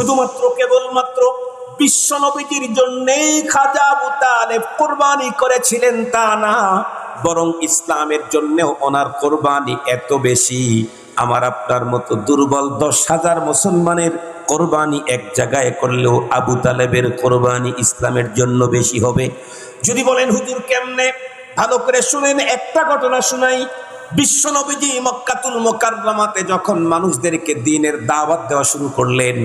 শুধুমাত্র কেবলমাত্র বিশ্বনবীজির জন্যেই খাজা আবু তালেব কোরবানি করেছিলেন তা না, বরং ইসলামের জন্যেও ওনার কোরবানি এত বেশি। আমার আপনার মতো দুর্বল দশ হাজার মুসলমানের কোরবানি এক জায়গায় করলেও আবু তালেবের কোরবানি ইসলামের জন্য বেশি হবে। যদি বলেন, হুজুর, কেমনে? ভালো করে শুনেন, একটা ঘটনা শুনাই। বিশ্বনবীজি মক্কাতুল মোকাররমাতে যখন মানুষদেরকে দিনের দাওয়াত দেওয়া শুরু করলেন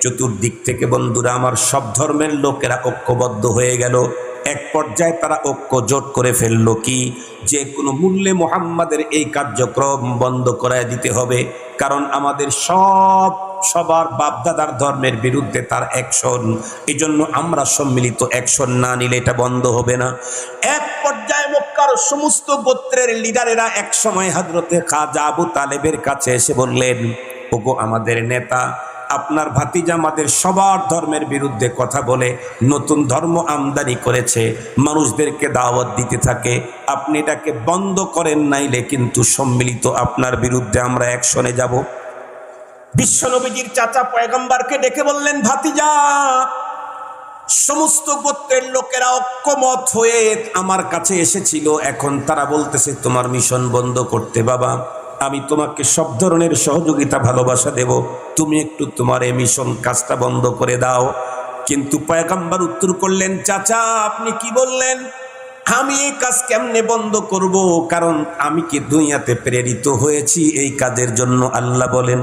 চতুর্দিক থেকে বন্ধুরা, আমার সব ধর্মের লোকেরা ঐক্যবদ্ধ হয়ে গেল। এক পর্যায়ে তারা ঐক্য জোট করে ফেলল কি? যে কোনো মূল্যে মোহাম্মদের এই কার্যক্রম বন্ধ করায় দিতে হবে। কারণ আমাদের সব সবার বাপদাদার ধর্মের বিরুদ্ধে তার অ্যাকশন। এই জন্য আমরা সম্মিলিত অ্যাকশন না নিলে এটা বন্ধ হবে না। এক পর্যায়ে মক্কার সমস্ত গোত্রের লিডারেরা এক সময় হজরতে খাজা তালেবের কাছে এসে বললেন, ওগো আমাদের নেতা আপনার ভাতিজা আমাদের সবার ধর্মের বিরুদ্ধে কথা বলে নতুন ধর্ম আমদানি করেছে, মানুষদেরকে দাওয়াত দিতে থাকে। আপনি এটাকে বন্ধ করেন নাইলে কিন্তু সম্মিলিত আপনার বিরুদ্ধে আমরা অ্যাকশনে যাব। বিশ্বনবীজির চাচা পয়গম্বরকে ডেকে বললেন, ভাতিজা, সমস্ত গোত্রের লোকেরা ঐক্যমত হয়ে আমার কাছে এসেছিল। এখন তারা বলতেছে, তোমার মিশন বন্ধ করতে বাবা। আমি তোমাকে সব ধরনের সহযোগিতা, ভালোবাসা দেব। তুমি একটু তোমার এই মিশন কাজটা বন্ধ করে দাও। কিন্তু পয়গাম্বার উত্তর করলেন, চাচা, আপনি কি বললেন? আমি এই কাজ কেমনে বন্ধ করব? কারণ আমি কি দুনিয়াতে প্রেরিত হয়েছি? এই কাজের জন্য আল্লাহ বলেন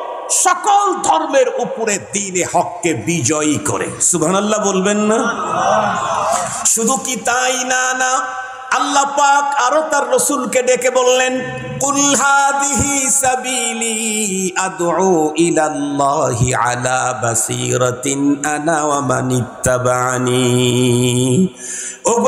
সকল ধর্মের উপরে দিনে হককে বিজয়ী করে। সুবহানাল্লাহ বলবেন না? শুধু কি তাই? না না। আল্লাহ পাক আরও তার রসুলকে ডেকে বললেন, কুল হাদিহি সাবিলি আদউ ইলাল্লাহি আলা বাসিরাতিন আনা ওয়া মান ইত্তাবানি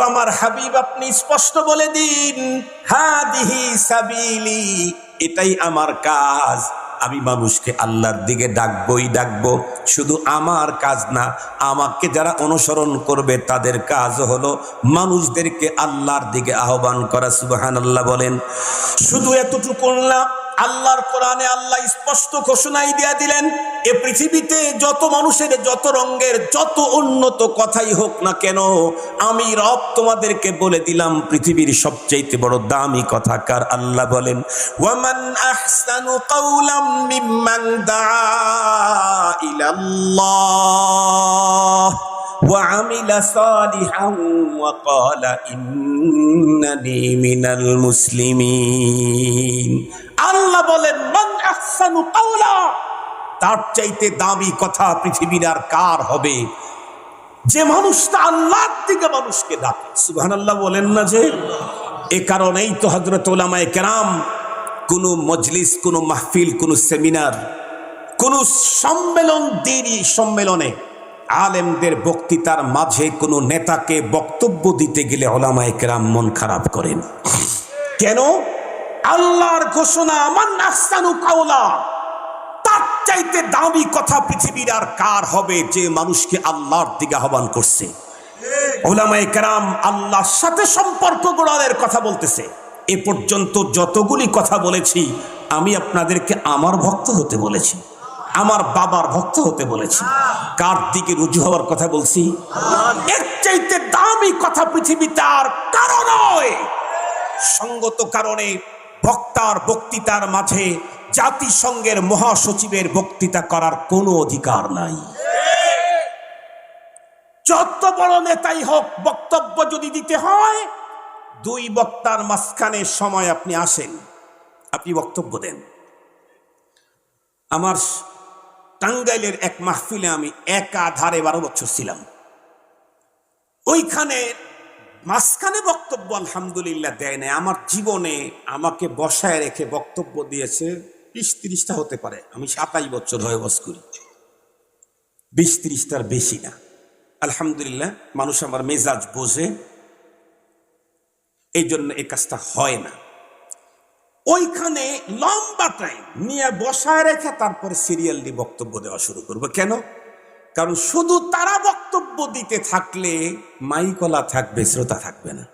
আমার হাবিব, আপনি স্পষ্ট বলে দিন, হাদিহি সাবিলি, এটাই আমার কাজ। আমি মানুষকে আল্লাহর দিকে ডাকবই ডাকবো। শুধু আমার কাজ না, আমাকে যারা অনুসরণ করবে তাদের কাজ হলো মানুষদেরকে আল্লাহর দিকে আহ্বান করা সুবাহান আল্লাহ বলেন। শুধু এতটুকু না আল্লাহর কোরআনে আল্লাহ স্পষ্ট ঘোষণাই দিয়া দিলেন, এ পৃথিবীতে যত মানুষের, যত রঙের, যত উন্নত কথাই হোক না কেন, আমি রব তোমাদেরকে বলে দিলাম, পৃথিবীর সবচেয়ে বড় দামি কথা কার? আল্লাহ বলেন, ওয়ামান আহসানু দাআ ইলাল্লাহ। وعمل صالحا وقال إنني من المسلمين আল্লাহ বলেন মান আহসানু কাওলা তার চাইতে দামি কথা পৃথিবীর আর কার হবে যে মানুষটা আল্লাহর দিকে মানুষকে ডাকে সুবহানাল্লাহ বলেন না যে এ কারণেই তো হযরত ওলামায়ে কেরাম কোনো মজলিস কোনো মাহফিল কোনো সেমিনার কোনো সম্মেলন দিনই সম্মেলনে আলেমদের বক্তৃতার মাঝে কোনো নেতাকে বক্তব্য দিতে গেলে ওলামায়ে কেরাম মন খারাপ করেন। কেন? আল্লাহর ঘোষণা আমার নাস্তানু কাওলা তার চাইতে দামি কথা পৃথিবীর আর কার হবে যে মানুষকে আল্লাহর দিকে আহ্বান করছে? ওলামায়ে কেরাম আল্লাহর সাথে সম্পর্ক গড়ালের কথা বলতেছে। এ পর্যন্ত যতগুলি কথা বলেছি, আমি আপনাদেরকে আমার ভক্ত হতে বলেছি। আমার বাবার ভক্ত হতে বলেছি। কার দিকে রুজু হওয়ার কথা বলছি? এর চাইতে দামি কথা পৃথিবীতে আর কারও নয়। সঙ্গত কারণে বক্তার বক্তৃতার মাঝে জাতিসংঘের মহাসচিবের বক্তৃতা করার কোনো অধিকার নাই। যত বড় নেতাই হোক, বক্তব্য যদি দিতে হয়, দুই বক্তার মাঝখানে সময় আপনি আসেন। আপনি বক্তব্য দেন। আমার টাঙ্গাইলের এক মাহফিলে আমি একা ধারে বারো বছর ছিলাম। ওইখানে মাঝখানে বক্তব্য আলহামদুলিল্লাহ দেয় নাই। আমার জীবনে আমাকে বসায় রেখে বক্তব্য দিয়েছে বিশ তিরিশটা হতে পারে। আমি সাতাই বছর হয়ে বস করি। বিশ তিরিশটার বেশি না। আলহামদুলিল্লাহ, মানুষ আমার মেজাজ বোঝে। এই জন্য এই কাজটা হয় না। ওইখানে লম্বা টাইম নিয়ে বসায় রেখে তারপরে সিরিয়াল বক্তব্য দেওয়া শুরু করব। কেন? কারণ শুধু তারা বক্তব্য দিতে থাকলে মাইকলা থাকবে, শ্রোতা থাকবে না।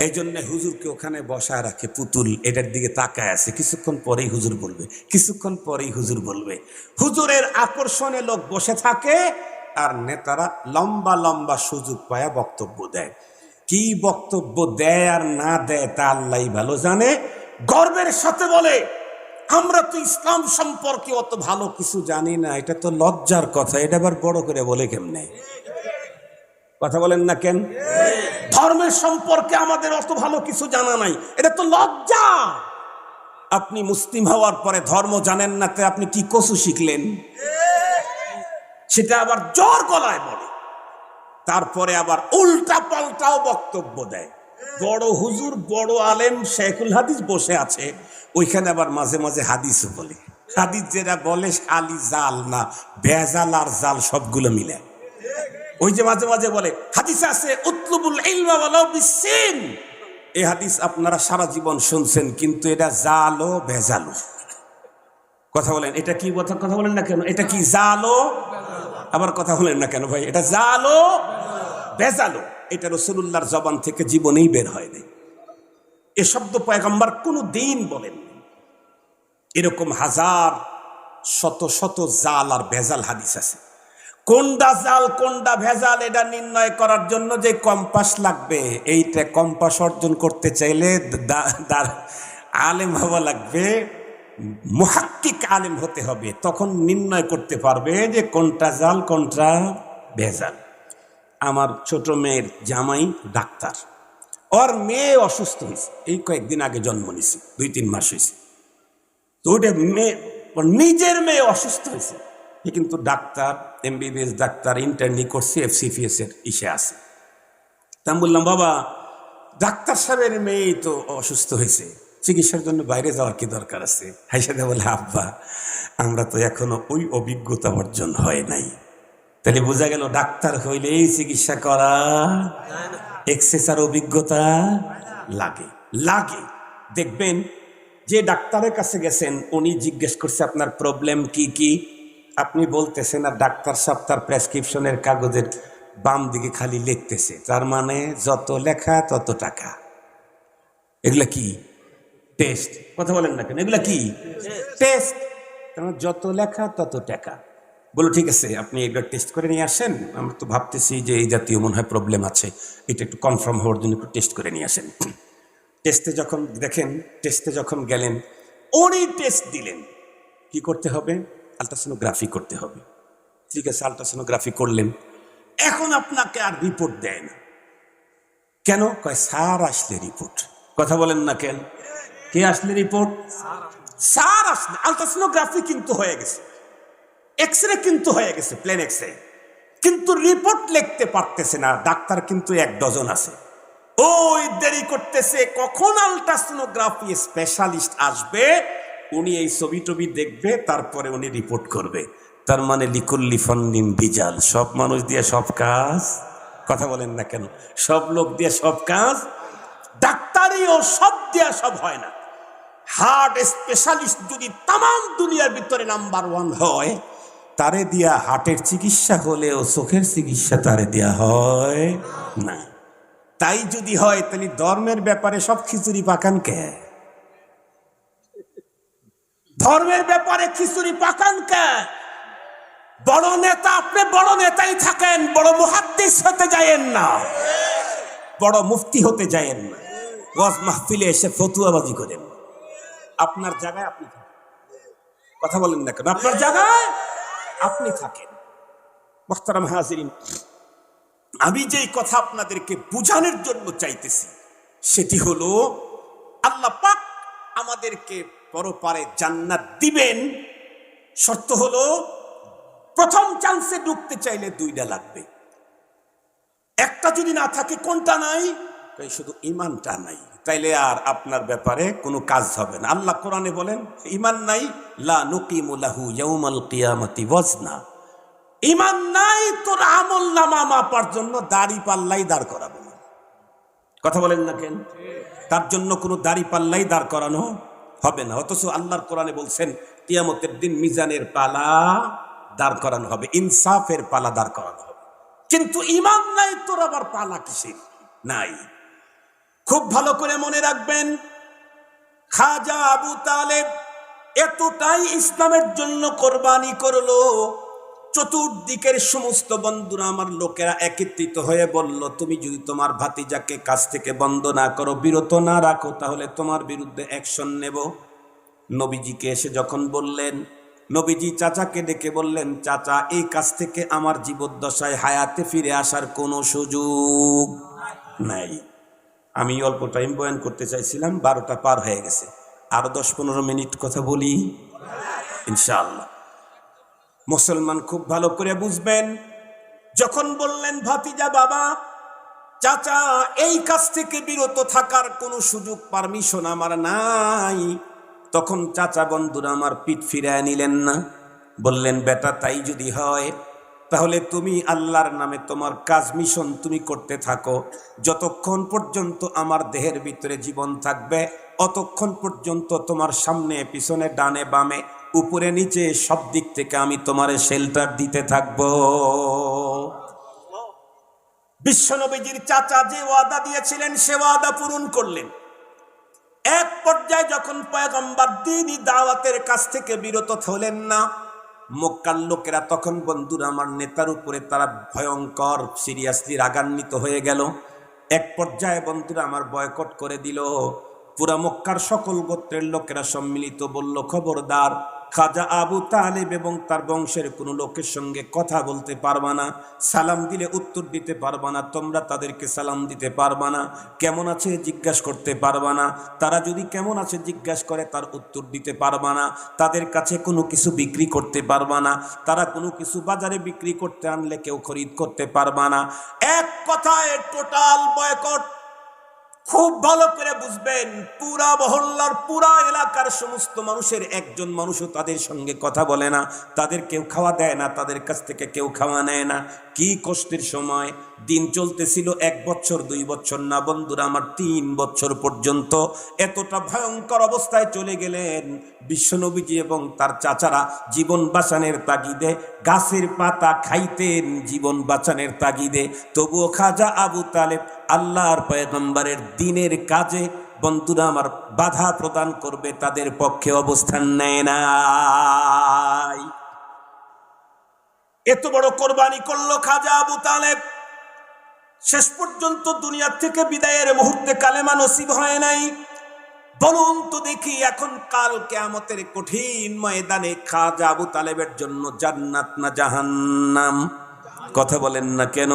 এই জন্য হুজুরকে ওখানে বসায় রাখে পুতুল, এটার দিকে তাকায় আছে। কিছুক্ষণ পরেই হুজুর বলবে, কিছুক্ষণ পরেই হুজুর বলবে, হুজুরের আকর্ষণে লোক বসে থাকে আর নেতারা লম্বা লম্বা সুযোগ পায়া বক্তব্য দেয়। কি বক্তব্য দেয় আর না দেয় তা আল্লাহ ভালো জানে। গর্বের সাথে বলে, আমরা তো ইসলাম সম্পর্কে অত ভালো কিছু জানি না, এটা তো লজ্জার কথা, এটা আবার বড় করে বলে কেমনে? কথা বলেন না কেন? ধর্মের সম্পর্কে আমাদের অত ভালো কিছু জানা নাই, এটা তো লজ্জা। আপনি মুসলিম হওয়ার পরে ধর্ম জানেন না, তে আপনি কি কসু শিখলেন? সেটা আবার জোর গলায় বলে, তারপরে আবার উল্টা পাল্টাও বক্তব্য দেয়। বড় হুজুর, বড় আলেম শেখুল হাদিস বসে আছে। ওইখানে আবার মাঝে মাঝে হাদিস বলে। হাদিস যেটা বলে শালি জাল না বেজাল আর জাল সবগুলো মিলে। ওই যে মাঝে মাঝে বলে, হাদিস আছে, উতলুবুল এই হাদিস আপনারা সারা জীবন শুনছেন, কিন্তু এটা জালো ভেজালো। কথা বলেন, এটা কি কথা কথা বলেন না কেন? এটা কি জালো আবার কথা বলেন না কেন ভাই? এটা জালো বেজালো এটা রসুল্লাহর জবান থেকে জীবনেই বের হয়নি এ শব্দ পয়গম্বর কোনো দিন বলেন এরকম হাজার, শত শত জাল আর ভেজাল হাদিস আছে। কোনটা জাল কোনটা ভেজাল, এটা নির্ণয় করার জন্য যে কম্পাস লাগবে, এইটা কম্পাস অর্জন করতে চাইলে আলেম হওয়া লাগবে, মহাক্কিক আলেম হতে হবে। তখন নির্ণয় করতে পারবে যে কোনটা জাল, কোনটা ভেজাল। আমার ছোট মেয়ের জামাই ডাক্তার। ওর মেয়ে অসুস্থ হয়েছে। এই কয়েকদিন আগে জন্ম নিছে দুই তিন মাস হয়েছে। তো ওটা মেয়ে নিজের মেয়ে অসুস্থ হয়েছে। এ কিন্তু ডাক্তার, এমবিবিএস ডাক্তার ইন্টার্নি করছে এফসিপিএস এর ইসে আছে। তা আমি বললাম, বাবা, ডাক্তার সাহেবের মেয়েই তো অসুস্থ হয়েছে। চিকিৎসার জন্য বাইরে যাওয়ার কি দরকার আছে? হাইসাদা বলে, আব্বা, আমরা তো এখনও ওই অভিজ্ঞতা অর্জন হয় নাই। তাহলে বোঝা গেল ডাক্তার হইলে এই চিকিৎসা করা। এক্সেসার অভিজ্ঞতা লাগে লাগে। দেখবেন, যে ডাক্তারের কাছে গেছেন, উনি জিজ্ঞেস করছে, আপনার প্রবলেম কি কি? আপনি বলতেছেন, আর ডাক্তার সাহেব তার প্রেসক্রিপশনের কাগজের বাম দিকে খালি লিখতেছে। তার মানে যত লেখা, তত টাকা। এগুলা কি? টেস্ট কথা বলেন না কেন, এগুলা কি? টেস্ট যত লেখা, তত টাকা। বলো ঠিক আছে, আপনি এগুলো টেস্ট করে নিয়ে আসেন। আমরা তো ভাবতেছি যে এই জাতীয় মনে হয় প্রবলেম আছে। এটা একটু কনফার্ম হওয়ার জন্য একটু টেস্ট করে নিয়ে আসেন। টেস্টে যখন দেখেন টেস্টে যখন গেলেন উনি টেস্ট দিলেন। কি করতে হবে? আলট্রাসোনোগ্রাফি করতে হবে। ঠিক আছে আলট্রাসোনোগ্রাফি করলেন। এখন আপনাকে আর রিপোর্ট দেয় না। কেন? কয়, স্যার আসলে রিপোর্ট কথা বলেন না কেন? কে আসলে রিপোর্ট স্যার আসলে। আলট্রাসোনোগ্রাফি কিন্তু হয়ে গেছে। এক্স রে কিন্তু হয়ে গেছে প্লেন এক্স রে কিন্তু রিপোর্ট লিখতে পারতেছে না, ডাক্তার কিন্তু এক ডজন আছে। ওই দেরি করতেছে, কখন আলট্রাসোনোগ্রাফি স্পেশালিস্ট আসবে? উনি এই ছবি টবি দেখবে, তারপরে উনি রিপোর্ট করবে। তার মানে লিকুল্লি ফন্দিন বিজাল, সব মানুষ দিয়ে সব কাজ? কথা বলেন না কেন? সব লোক দিয়ে সব কাজ? ডাক্তারি ও সব দিয়া সব হয় না। হার্ট স্পেশালিস্ট যদি তাম দুনিয়ার ভিতরে নাম্বার ওয়ান হয় তারে দিয়া হার্টের চিকিৎসা হলেও চোখের চিকিৎসা তারে দেয়া হয় না। তাই যদি হয়, তাহলে ধর্মের ব্যাপারে সব খিচুড়ি পাকান কে? ধর্মের ব্যাপারে খিচুড়ি পাকান কে? বড় নেতা, আপনি বড় নেতাই থাকেন, বড় মুহাদ্দিস হতে যায়েন না। বড় মুফতি হতে যায়েন না। গজ মাহফিলে এসে ফতুয়াবাজি করেন। আপনার জায়গায় আপনি কথা বলেন না কেন? আপনার জায়গায় আপনি থাকেন। মোখতারাম হাজিরিন, আমি যেই কথা আপনাদেরকে বুঝানোর জন্য চাইতেছি, সেটি হলো, আল্লাহ পাক আমাদেরকে পরপারে জান্নাত দিবেন। শর্ত হলো, প্রথম চান্সে ঢুকতে চাইলে দুইটা লাগবে। একটা যদি না থাকে কোনটা নাই? শুধু ইমানটা নাই। তাইলে আর আপনার ব্যাপারে কোনো কাজ হবে না। আল্লাহ কোরআনে বলেন, ইমান নাই, লা নুকিমু লাহু ইয়াউমাল কিয়ামাতি ওয়াজনা। ইমান নাই, তোর আমল নামা মাপার জন্য দাড়ি পাল্লাই দাঁড় করাবো কথা বলেন না কেন? তার জন্য কোনো দাড়ি পাল্লাই দাঁড় করানো হবে না। অথচ আল্লাহর কোরআনে বলছেন, কিয়ামতের দিন মিজানের পালা দাঁড় করানো হবে, ইনসাফের পালা দাঁড় করানো হবে। কিন্তু ইমান নাই, তোর আবার পালা কিসের? নাই। খুব ভালো করে মনে রাখবেন, খাজা আবু তালেব এতটাই ইসলামের জন্য কোরবানি করল, চতুর্দিকের সমস্ত বন্ধুরা আমার লোকেরা একত্রিত হয়ে বলল, তুমি যদি তোমার ভাতিজাকে কাছ থেকে বন্ধ না করো, বিরত না রাখো, তাহলে তোমার বিরুদ্ধে অ্যাকশন নেব। নবীজিকে এসে যখন বললেন, নবীজি চাচাকে ডেকে বললেন, চাচা, এই কাছ থেকে আমার জীবদ্দশায় হায়াতে ফিরে আসার কোনো সুযোগ নাই। আমি অল্প টাইম বয়ান করতে চাইছিলাম, বারোটা পার হয়ে গেছে। আরও দশ পনেরো মিনিট কথা বলি, ইনশাআল্লাহ। মুসলমান খুব ভালো করে বুঝবেন, যখন বললেন, ভাতিজা, বাবা, চাচা, এই কাজ থেকে বিরত থাকার কোনো সুযোগ পারমিশন আমার নাই। তখন চাচা বন্ধুরা আমার পিঠ ফিরায় নিলেন না। বললেন, বেটা, তাই যদি হয় তাহলে তুমি আল্লাহর নামে তোমার কাজ মিশন তুমি করতে থাকো। যতক্ষণ পর্যন্ত আমার দেহের ভিতরে জীবন থাকবে, অতক্ষণ পর্যন্ত তোমার সামনে, পিছনে, ডানে, বামে, উপরে, নিচে, সব দিক থেকে আমি তোমার শেল্টার দিতে থাকব। বিশ্বনবীজির চাচা যে ওয়াদা দিয়েছিলেন, সে ওয়াদা পূরণ করলেন। এক পর্যায়ে যখন পয়গম্বর দিনই দাওয়াতের কাছ থেকে বিরত হলেন না মক্কার লোকেরা তখন বন্ধুর আমার নেতার উপরে তারা ভয়ঙ্কর সিরিয়াসলি রাগান্বিত হয়ে গেল। এক পর্যায়ে বন্ধুরা আমার বয়কট করে দিল। পুরা মক্কার সকল গোত্রের লোকেরা সম্মিলিত বলল, খবরদার খাজা আবু তালেব এবং তার বংশের কোনো লোকের সঙ্গে কথা বলতে পারবা না, সালাম দিলে উত্তর দিতে পারবা না, তোমরা তাদেরকে সালাম দিতে পারবা না, কেমন আছে জিজ্ঞাসা করতে পারবা না, তারা যদি কেমন আছে জিজ্ঞাসা করে তার উত্তর দিতে পারবা না, তাদের কাছে কোনো কিছু বিক্রি করতে পারবা না, তারা কোনো কিছু বাজারে বিক্রি করতে আনলে কেউ খরিদ করতে পারবা না। এক কথায় টোটাল বয়কট খুব ভালো করে বুঝবেন, পুরা মহল্লার পুরা এলাকার সমস্ত মানুষের একজন মানুষও তাদের সঙ্গে কথা বলে না, তাদের কেউ খাওয়া দেয় না, তাদের কাছ থেকে কেউ খাওয়া নেয় না। কি কষ্টের সময় দিন চলতেছিল এক বছর, দুই বছর না বন্ধুরা, আমার তিন বছর পর্যন্ত এতটা ভয়ঙ্কর অবস্থায় চলে গেলেন বিশ্বনবীজি এবং তার চাচারা জীবন বাঁচানের তাগিদে, গাছের পাতা খাইতেন জীবন বাঁচানের তাগিদে। তবুও খাজা আবু তালেব আল্লাহর পয়গম্বরের দিনের কাজে বন্ধুরা আমার বাধা প্রদান করবে, তাদের পক্ষে অবস্থান নেয় নাই। এত বড় কোরবানি করল খাজা আবু তালেব। শেষ পর্যন্ত দুনিয়ার থেকে বিদায়ের মুহূর্তে কালেমা নসিব হয় নাই। বলুন তো দেখি এখন কাল কেয়ামতের কঠিন ময়দানে খাজা আবু তালেবের জন্য জান্নাত না জাহান্নাম? কথা বলেন না কেন?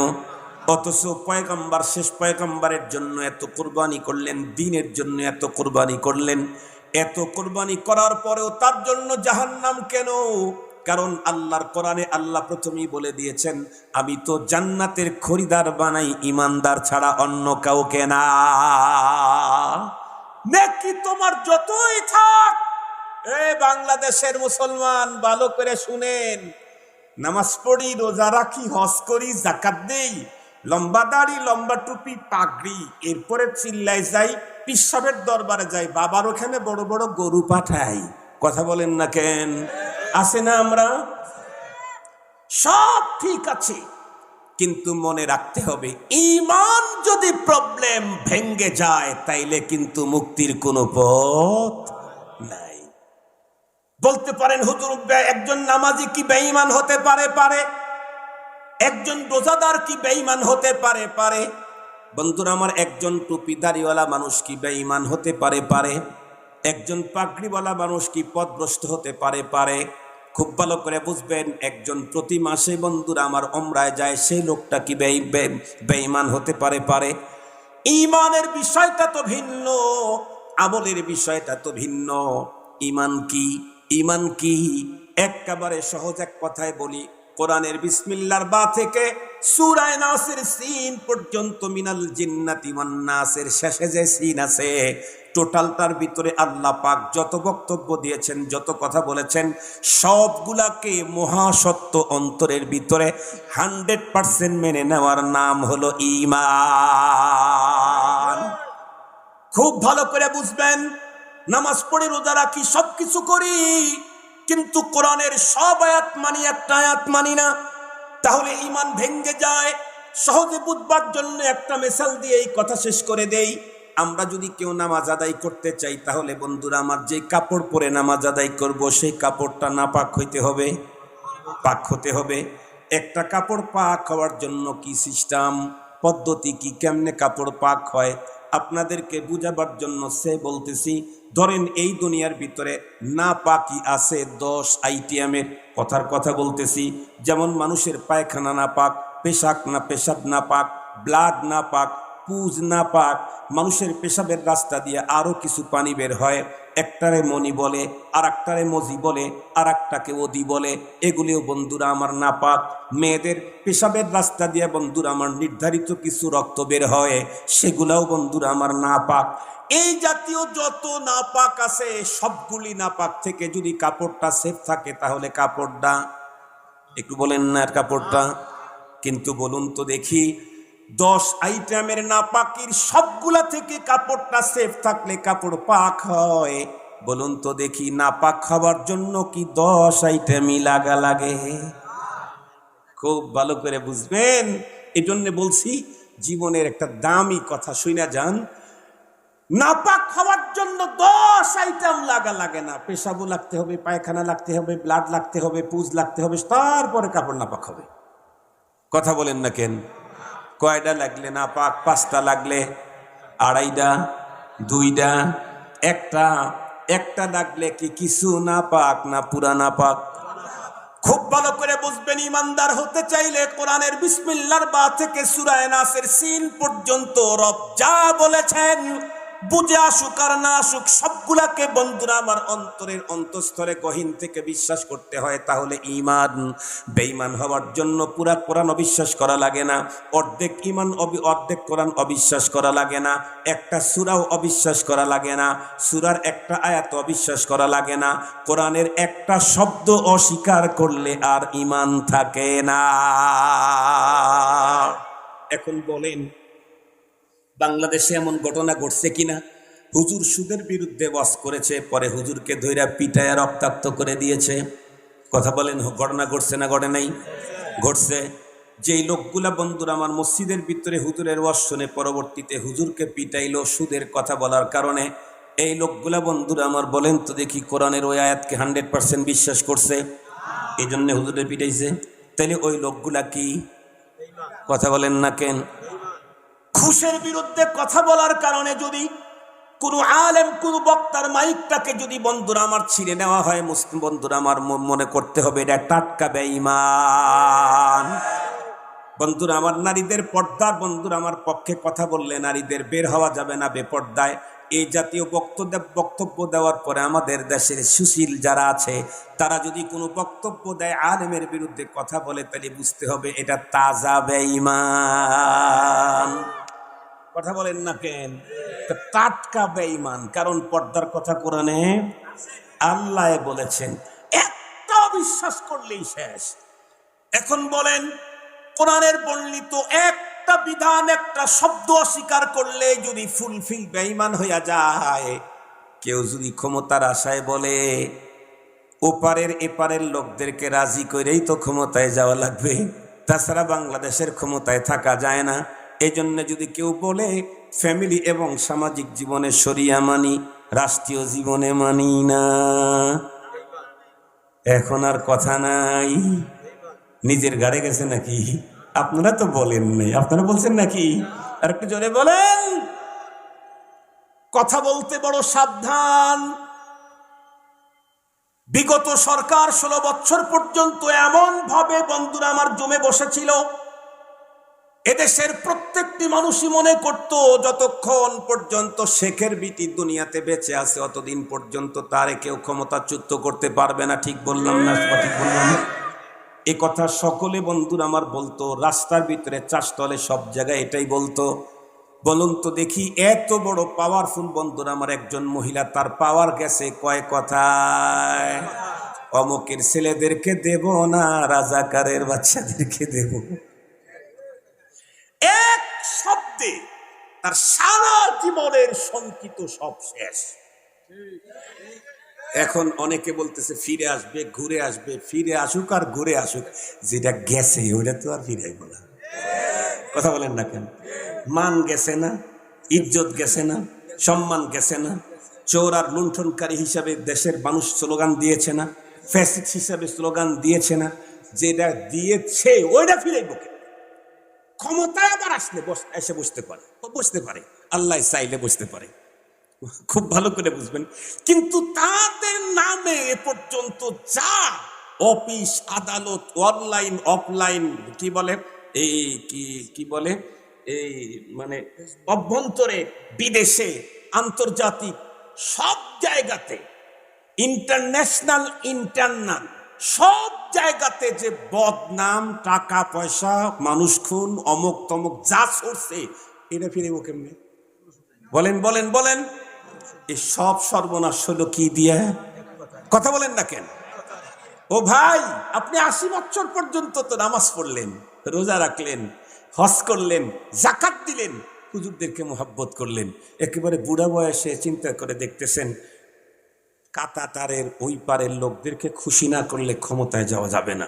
অথচ পয়গম্বার, শেষ পয়গম্বারের জন্য এত কোরবানি করলেন, দিনের জন্য এত কোরবানি করলেন। এত কোরবানি করার পরেও তার জন্য জাহান্নাম কেন? কারণ আল্লাহর কোরআনে আল্লাহ প্রথমেই বলে দিয়েছেন, আমি তো জান্নাতের খরিদার বানাই, ইমানদার ছাড়া অন্য কাউকে না। নাকি তোমার যতই থাক। এ বাংলাদেশের মুসলমান, ভালো করে শুনেন। নামাজ পড়ি, রোজা রাখি, হজ করি জাকাত দেই, লম্বা দাড়ি, লম্বা টুপি, পাগড়ি, এরপরে চিল্লায় যাই, পিসাবের দরবারে যাই, বাবার ওখানে বড় বড় গরু পাঠাই। কথা বলেন না কেন? আছে না আমরা? সব ঠিক আছে। কিন্তু মনে রাখতে হবে ইমান যদি প্রবলেম ভেঙ্গে যায়, তাইলে কিন্তু মুক্তির কোনো পথ নাই। বলতে পারেন, হুজুর, একজন নামাজি কি বেঈমান হতে পারে? পারে। একজন রোজাদার কি বেঈমান হতে পারে? পারে। বন্ধুরা, আমার একজন টুপিদারিওয়ালা মানুষ কি বেঈমান হতে পারে? পারে। একজন পাগড়িওয়ালা মানুষ কি পথভ্রষ্ট হতে পারে? পারে। খুব ভালো করে বুঝবেন, একজন প্রতি মাসে বন্ধুরা আমার অমরায় যায়, সেই লোকটা কি বেঈমান হতে পারে পারে? ইমানের বিষয়টা তো ভিন্ন, আমলের বিষয়টা তো ভিন্ন। ইমান কি? ইমান কি? একেবারে সহজ এক কথায় বলি, কোরআনের বিসমিল্লার বা থেকে সুরায় নাসের সিন পর্যন্ত মিনাল জিন্নাতি নাসের শেষে যে সিন আছে টোটালটার ভিতরে আল্লাহ পাক যত বক্তব্য দিয়েছেন, যত কথা বলেছেন, সবগুলাকে মহাসত্য অন্তরের ভিতরে হান্ড্রেড পার্সেন্ট মেনে নেওয়ার নাম হলো ইমান খুব ভালো করে বুঝবেন, নামাজ পড়ে রোজা রাখি সব কিছু করি, কিন্তু কোরআনের সব আয়াত মানি, একটা আয়াত মানি না। তাহলে ইমান ভেঙ্গে যায়। সহজে বুধবার জন্য একটা মেশাল দিয়ে এই কথা শেষ করে দেই। আমরা যদি কেউ নামাজ আদায় করতে চাই, তাহলে বন্ধুরা, আমার যে কাপড় পরে নামাজ আদায় করব, সেই কাপড়টা না পাক হইতে হবে, পাক হতে হবে। একটা কাপড় পাক হওয়ার জন্য কি সিস্টেম পদ্ধতি কি, কেমনে কাপড় পাক হয়, আপনাদেরকে বুঝাবার জন্য সে বলতেছি, ধরেন এই দুনিয়ার ভিতরে না পাকি আছে দশ আইটিএমের কথার কথা বলতেছি। যেমন মানুষের পায়খানা না পাক পেশাক না, পেশাব না পাক ব্লাড না পাক পুজ না পাক মানুষের পেশাবের রাস্তা দিয়ে আরও কিছু পানি বের হয়। একটারে মনি বলে আর একটারে মজি বলে আর একটাকে ওদি বলে, এগুলিও বন্ধুরা আমার না পাক। মেয়েদের পেশাবের রাস্তা দিয়ে বন্ধুরা আমার নির্ধারিত কিছু রক্ত বের হয়, সেগুলাও বন্ধুরা আমার না পাক। এই জাতীয় যত নাপাক আছে, সবগুলি নাপাক থেকে যদি কাপড়টা সেফ থাকে, তাহলে কাপড়টা, একটু বলেন না কাপড়টা, কিন্তু বলুন তো দেখি দশ আইটেমের নাপাকির সবগুলা থেকে কাপড়টা সেফ থাকলে কাপড় পাক হয়। বলুন তো দেখি নাপাক খাবার জন্য কি দশ আইটেমই লাগা লাগে? খুব ভালো করে বুঝবেন। এই জন্য বলছি, জীবনের একটা দামি কথা শুনে যান। নাপাক খাওয়ার জন্য দশ আইটেম লাগা লাগে না। পেশাবু লাগতে হবে, পায়খানা লাগতে হবে, ব্লাড লাগতে হবে, পুজ লাগতে হবে, তারপরে কাপড় নাপাক হবে। কথা বলেন না কেন? কয়টা লাগলে না পাক পাঁচটা লাগলে আড়াইটা দুইটা একটা একটা লাগলে কি কিছু না পাক না পুরা না পাক? খুব ভালো করে বুঝবেন, ইমানদার হতে চাইলে কোরআনের বিসমিল্লার বা থেকে সুরায় নাসের সিন পর্যন্ত রব যা বলেছেন বুঝে আসুক আর না আসুক সবগুলাকে বন্ধুরা আমার অন্তরের অন্তঃস্থলে গহীন থেকে বিশ্বাস করতে হয়, তাহলে ইমান বেঈমান হওয়ার জন্য পুরা কোরআন অবিশ্বাস করা লাগে না, অর্ধেক ইমান অর্ধেক কোরআন অবিশ্বাস করা লাগে না, একটা সুরাও অবিশ্বাস করা লাগে না, সুরার একটা আয়াত অবিশ্বাস করা লাগে না, কোরআনের একটা শব্দ অস্বীকার করলে আর ইমান থাকে না। এখন বলেন বাংলাদেশে এমন ঘটনা ঘটছে কিনা? হুজুর সুদের বিরুদ্ধে ওয়াজ করেছে, পরে হুজুরকে ধৈরা পিটায়া রক্তাক্ত করে দিয়েছে। কথা বলেন, ঘটনা ঘটছে না ঘটে নাই? ঘটছে। যেই লোকগুলা, বন্ধুরা, আমার মসজিদের ভিতরে হুজুরের ওয়াজ শুনে পরবর্তীতে হুজুরকে পিটাইলো সুদের কথা বলার কারণে, এই লোকগুলা, বন্ধুরা, আমার বলেন তো দেখি কোরআনের ওই আয়াতকে হান্ড্রেড পার্সেন্ট বিশ্বাস করছে? এই জন্য হুজুরে পিটাইছে। তাহলে ওই লোকগুলা কি? কথা বলেন না কেন? ঘুষের বিরুদ্ধে কথা বলার কারণে যদি কোনো আলেম, কোন বক্তার মাইকটাকে যদি বন্ধুরা আমার ছিঁড়ে নেওয়া হয়, মুসলিম বন্ধুরা আমার মনে করতে হবে এটা টাটকা বেঈমান। বন্ধুরা, আমার নারীদের পর্দা বন্ধুরা আমার পক্ষে কথা বললে নারীদের বের হওয়া যাবে না, বেপর্দায় এই জাতীয় বক্তব্য বক্তব্য দেওয়ার পরে আমাদের দেশের সুশীল যারা আছে, তারা যদি কোনো বক্তব্য দেয়, আলেমের বিরুদ্ধে কথা বলে তাহলে বুঝতে হবে এটা তাজা বেঈমান। কথা বলেন না কেন? টাটকা বেঈমান, কারণ পর্দার কথা কোরআনে আল্লাহ বলেছেন, একটা বিশ্বাস করলেই শেষ। এখন বলেন, কোরআনের বর্ণিত একটা বিধান, একটা শব্দ অস্বীকার করলে যদি ফুলফিল বেঈমান হইয়া যায়, কেউ যদি ক্ষমতার আশায় বলে, ওপারের এপারের লোকদেরকে রাজি করেই তো ক্ষমতায় যাওয়া লাগবে, তাছাড়া বাংলাদেশের ক্ষমতায় থাকা যায় না। এই জন্য যদি কেউ বলে, ফ্যামিলি এবং সামাজিক জীবনে সরিয়া মানি, রাষ্ট্রীয় জীবনে মানি না। এখন আর কথা নাই। নিজের গাড়ে গেছে নাকি? আপনারা তো বলেন নাই। আপনারা বলছেন নাকি? আর একটু জোরে বলেন। কথা বলতে বড় সাবধান। বিগত সরকার ষোলো বছর পর্যন্ত এমন ভাবে বন্ধুরা আমার জমে বসেছিল। এদেশের প্রত্যেকটি মানুষই মনে করত, যতক্ষণ পর্যন্ত শেখের বিটি দুনিয়াতে বেঁচে আছে, অতদিন পর্যন্ত তারে কেউ ক্ষমতাচ্যুত করতে পারবে না। ঠিক বললাম না ঠিক বললাম না? এ কথা সকলে বন্ধুরা আমার বলতো, রাস্তার ভিতরে চাষতলে সব জায়গায় এটাই বলতো। বলুন তো দেখি, এত বড় পাওয়ারফুল বন্ধুরা আমার একজন মহিলা, তার পাওয়ার গেছে কয় কথায়? অমুকের ছেলেদেরকে দেব না, রাজাকারের বাচ্চাদেরকে দেব। এক শব্দে তার সারা জীবনের শঙ্কিত সব শেষ। এখন অনেকে বলতেছে, ফিরে আসবে, ঘুরে আসবে, ফিরে আসুক আর ঘুরে আসুক। যেটা গেছে ওটা তো আর ফিরে না কথা বলেন না কেন? মান গেছে না, ইজ্জত গেছে না, সম্মান গেছে না, চোর আর লুণ্ঠনকারী হিসাবে দেশের মানুষ স্লোগান দিয়েছে না ফ্যাসিড হিসাবে স্লোগান দিয়েছে না, যেটা দিয়েছে, ওইটা ফিরে বুকে। ক্ষমতায় আবার আসলে এসে বসতে পারে বসতে পারে, আল্লাহ চাইলে বসতে পারে। খুব ভালো করে বুঝবেন। কিন্তু তাদের নামে এ পর্যন্ত যা অফিস, আদালত, অনলাইন, অফলাইন, কি বলে? এই কি কি বলে? এই মানে অভ্যন্তরে, বিদেশে, আন্তর্জাতিক, সব জায়গাতে, ইন্টারন্যাশনাল, ইন্টারনাল, সব জায়গাতে যে বদনাম, টাকা, পয়সা, মানুষ খুন অমুক তমুক যা সরছে, এটা ফিরে কেমনে? বলেন বলেন বলেন। এই সব সর্বনাশ হলো কি দিয়ে? কথা বলেন না কেন? ও ভাই, আপনি আশি বছর পর্যন্ত তো নামাজ পড়লেন, রোজা রাখলেন, হজ করলেন জাকাত দিলেন, হুজুরদেরকে মোহাব্বত করলেন। একেবারে বুড়া বয়সে চিন্তা করে দেখতেছেন কাতা তারের ওই পারের লোকদেরকে খুশি না করলে ক্ষমতায় যাওয়া যাবে না।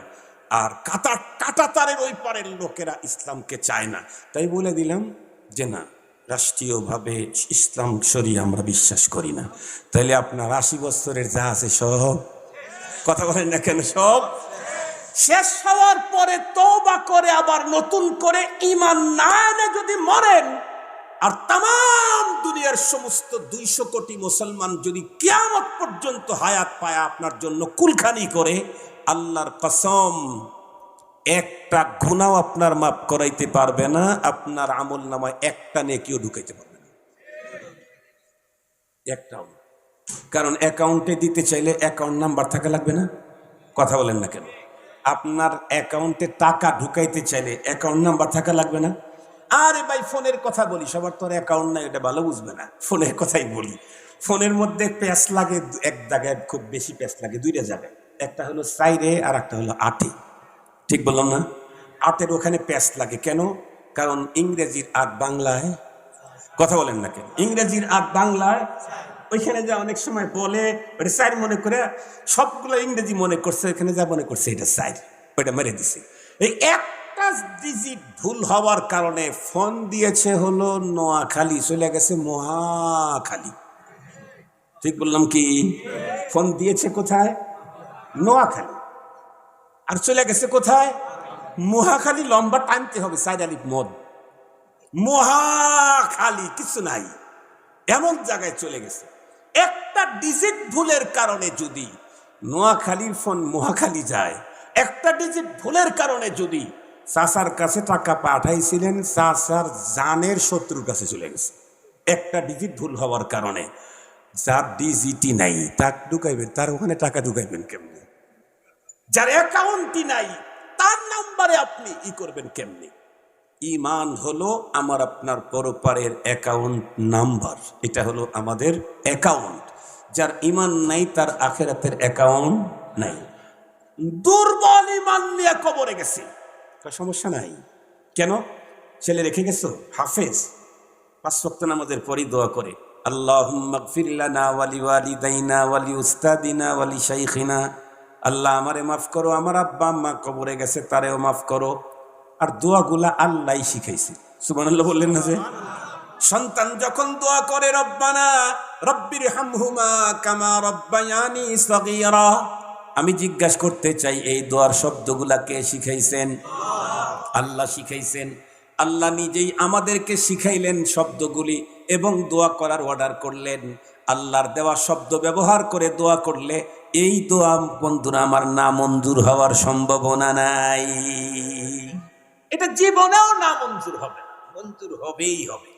আর কাতা কাটা তারের ওই পারের লোকেরা ইসলামকে চায় না। তাই বলে দিলাম যে না রাষ্ট্রীয়ভাবে ইসলাম শরীয় আমরা বিশ্বাস করি না। তাইলে আপনার আশি বছরের যা আছে সব? কথা বলেন না কেন সব? শেষ হওয়ার পরে তওবা করে আবার নতুন করে ইমান না এনে যদি মরেন, আর তাম দুনিয়ার সমস্ত দুইশো কোটি মুসলমান যদি কিয়ামত পর্যন্ত হায়াত পায় আপনার জন্য কুলখানি করে, আল্লাহর কসম একটা গুণাও আপনার মাপ করাইতে পারবে না, আপনার আমল নামায় একটা নেকিও ঢুকাইতে পারবে না। একটাও কারণ অ্যাকাউন্টে দিতে চাইলে অ্যাকাউন্ট নাম্বার থাকা লাগবে না? কথা বলেন না কেন? আপনার অ্যাকাউন্টে টাকা ঢুকাইতে চাইলে অ্যাকাউন্ট নাম্বার থাকা লাগবে না? আরে ভাই, ফোনের কথা বলি, সবার তোর অ্যাকাউন্ট নাই, এটা ভালো বুঝবে না। ফোনের কথাই বলি। ফোনের মধ্যে প্যাস লাগে, এক জায়গায় খুব বেশি প্যাস লাগে, দুইটা জায়গায়। একটা হলো সাইরে আর একটা হলো আটে। ঠিক বললাম না? আটের ওখানে প্যাস লাগে। কেন? কারণ ইংরেজির আর বাংলায় কথা বলেন না কেন? ইংরেজির আর বাংলায় ওইখানে যা অনেক সময় বলে ওটা সাইড মনে করে সবগুলো ইংরেজি মনে করছে, ওইখানে যা মনে করছে, এটা সাইড ওইটা মেরে দিছে। এই একটা ডিজিট ভুল হওয়ার কারণে ফোন দিয়েছে হলো নোয়াখালী, চলে গেছে মহাখালী। ঠিক বললাম কি? ফোন দিয়েছে কোথায়? নোয়াখালী। আর চলে গেছে কোথায়? মহাখালী লম্বা টানতে হবে সাইড আলিফ মদ মহাখালী কিছু নাই, এমন জায়গায় চলে গেছে। একটা ডিজিট ভুলের কারণে যদি নোয়াখালীর ফোন মহাখালী যায়, একটা ডিজিট ভুলের কারণে যদি চাচার কাছে টাকা পাঠাইছিলেন, চাচার জানের শত্রুর কাছে চলে গেছে। একটা ডিজিট ভুল হওয়ার কারণে, যার ডিজিটই নাই, তাক ঢুকাইবেন, তার ওখানে টাকা ঢুকাইবেন কেমনি? যার অ্যাকাউন্টই নাই, তার নাম্বারে আপনি ই করবেন কেমনি? ইমান হলো আমার আপনার পরপারের অ্যাকাউন্ট নাম্বার। এটা হলো আমাদের অ্যাকাউন্ট। যার ইমান নাই, তার আখেরাতের অ্যাকাউন্ট নাই। দুর্বল ইমান নিয়ে কবরে গেছে। সমস্যা নাই। কেন? ছেলে রেখে গেছো? হাফেজ। পাঁচ ওয়াক্ত নামাজের পরই দোয়া করে। আল্লাহ মাগফিরলানা ওয়ালি ওয়ালিদাইনা ওয়ালি উস্তাদিনা ওয়ালি শাইখিনা আল্লাহ আমারে মাফ করো, আমার আব্বা আম্মা কবরে গেছে, তারেও মাফ করো। আর দোয়াগুলা আল্লাহ শিখাইছে। সুবহানাল্লাহ বললেন না যে? সন্তান যখন দোয়া করে, রব্বানা রব্বির হামহুমা কামা রব্বায়ানি সগীরা। আমি জিজ্ঞাসা করতে চাই, এই দোয়ার শব্দগুলা কে শিখাইছেন? আল্লাহ শিখাইছেন। আল্লাহ নিজেই আমাদেরকে শিখাইলেন শব্দগুলি এবং দোয়া করার অর্ডার করলেন। আল্লাহর দেওয়া শব্দ ব্যবহার করে দোয়া করলে এই তো বন্ধুরা, আমার না মঞ্জুর হওয়ার সম্ভাবনা নাই। এটা জীবনেও না মঞ্জুর হবে, মঞ্জুর হবেই হবে।